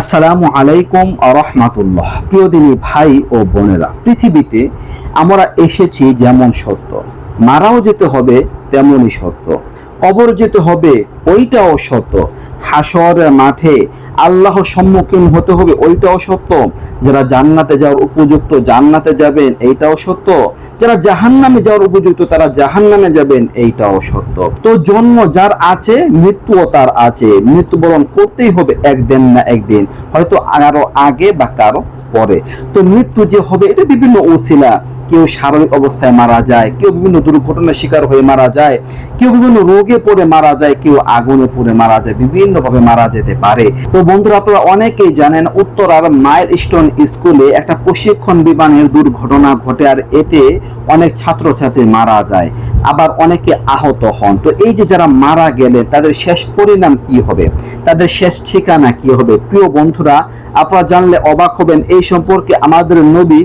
আসসালামু আলাইকুম আরহামাতুল্লাহ প্রিয় দিনী ভাই ও বোনেরা পৃথিবীতে আমরা এসেছি যেমন সত্য। মারাও যেতে হবে তেমনই সত্য। কবর যেতে হবে ওইটাও সত্য। হাসরের মাঠে আল্লাহর সম্মুখীন হতে হবে ওইটাও সত্য। যারা জান্নাতে যাওয়ার উপযুক্ত জান্নাতে যাবেন এইটাও সত্য। যারা জাহান্নামে যাওয়ার উপযুক্ত তারা জাহান্নামে যাবেন এইটাও সত্য। তো জন্ম যার আছে, মৃত্যুও তার আছে। মৃত্যুবরণ করতেই হবে একদিন না একদিন। হয়তো আরও আগে বা কারও পরে। তো মৃত্যু যে হবে, এটা বিভিন্ন ওসিলা। কেউ স্বাভাবিক অবস্থায় মারা যায়, কেউ বিভিন্ন দুর্ঘটনার শিকার হয়ে মারা যায়, কেউ বিভিন্ন রোগে পড়ে মারা যায়, কেউ আগুনে পড়ে মারা যায় বিভিন্ন ভাবে মারা যেতে পারে। তো বন্ধুরা, আপনারা অনেকেই জানেন, উত্তরার মাইল স্টোন স্কুলে একটা প্রশিক্ষণ বিমানের দুর্ঘটনা ঘটে আর এতে অনেক ছাত্রছাত্রী মারা যায়, আবার অনেকে আহত হন। তো এই যে যারা মারা গেলে তাদের শেষ পরিণাম কি হবে? তাদের শেষ ঠিকানা কি হবে? প্রিয় বন্ধুরা, আপনারা জানলে অবাক হবেন, এই সম্পর্কে আমাদের নবী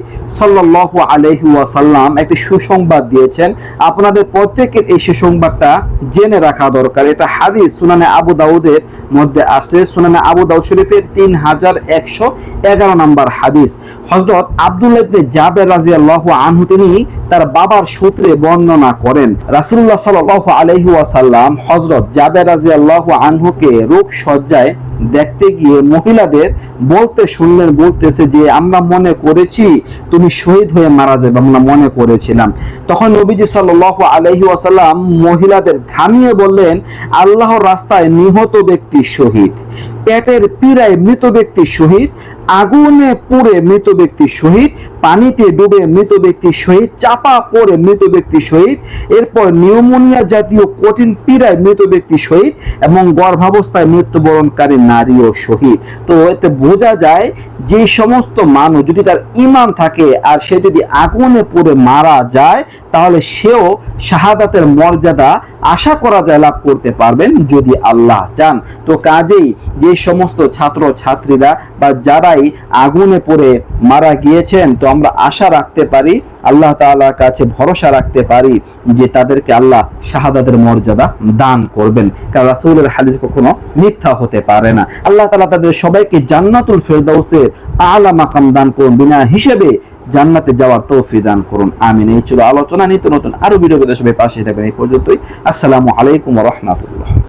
আলাইহি ওয়াসাল্লাম একটি সুসংবাদ দিয়েছেন। আপনাদের প্রত্যেকের এই সুসংবাদটা জেনে রাখা দরকার। এটা হাদিস সুনানে আবু দাউদের মধ্যে আছে সুনানে আবু দাউদ শরীফের তিন হাজার একশো এগারো নম্বর হাদিস। হজরত আব্দুল্লাহ ইবনে জাবের রাদিয়াল্লাহু আনহু, তিনি তার বাবার সূত্রে বর্ণনা করেন। রাসূলুল্লাহ সাল্লাল্লাহু আলাইহি ওয়াসাল্লাম হযরত জাবের রাদিয়াল্লাহু আনহুকে রোগ সজ্জায় দেখতে গিয়ে মহিলাদের বলতে শুনলেন, বলতেছে যে, আমরা মনে করেছি তুমি শহীদ হয়ে মারা যাবে, আমরা মনে করেছিলাম। তখন নবীজি সাল্লাল্লাহু আলাইহি ওয়াসাল্লাম মহিলাদের থামিয়ে বললেন, আল্লাহর রাস্তায় নিহত ব্যক্তি শহীদ। পেটের পীড়ায় মৃত ব্যক্তি শহীদ আগুনে পুড়ে মৃত ব্যক্তি শহীদ পানিতে ডুবে মৃত ব্যক্তি শহীদ চাপা পড়ে মৃত ব্যক্তি শহীদ এরপর নিউমোনিয়া জাতীয় কঠিন পীড়ায় মৃত ব্যক্তি শহীদ এবং গর্ভাবস্থায় মৃত্যুবরণকারী নারীও শহীদ তো এতে বোঝা যায় যে সমস্ত মানুষ যদি তার ইমান থাকে আর সে যদি আগুনে পুড়ে মারা যায়, তাহলে সেও শাহাদাতের মর্যাদা আশা করা যায় লাভ করতে পারবেন যদি আল্লাহ চান। তো কাজেই যে সমস্ত ছাত্র, ছাত্রীরা বা যারাই আগুনে পড়ে মারা গিয়েছেন, তো আমরা আশা রাখতে পারি, আল্লাহ তাআলার কাছে ভরসা রাখতে পারি যে তাদেরকে আল্লাহ শাহাদাতের মর্যাদা দান করবেন। কারণ রাসূলের হাদিস কখনো মিথ্যা হতে পারে না। আল্লাহ তালা তাদের সবাইকে জান্নাতুল ফেরদাউসের আলা মাকাম দান করুন, বিনা হিসেবে জান্নাতে যাওয়ার তৌফিক দান করুন। আমিন। এই ছিল আলোচনা। নিত্য নতুন আরও ভিডিও সবাই পাশে থাকবেন। এই পর্যন্তই। আসসালামু আলাইকুম রাহমাতুল্লাহ।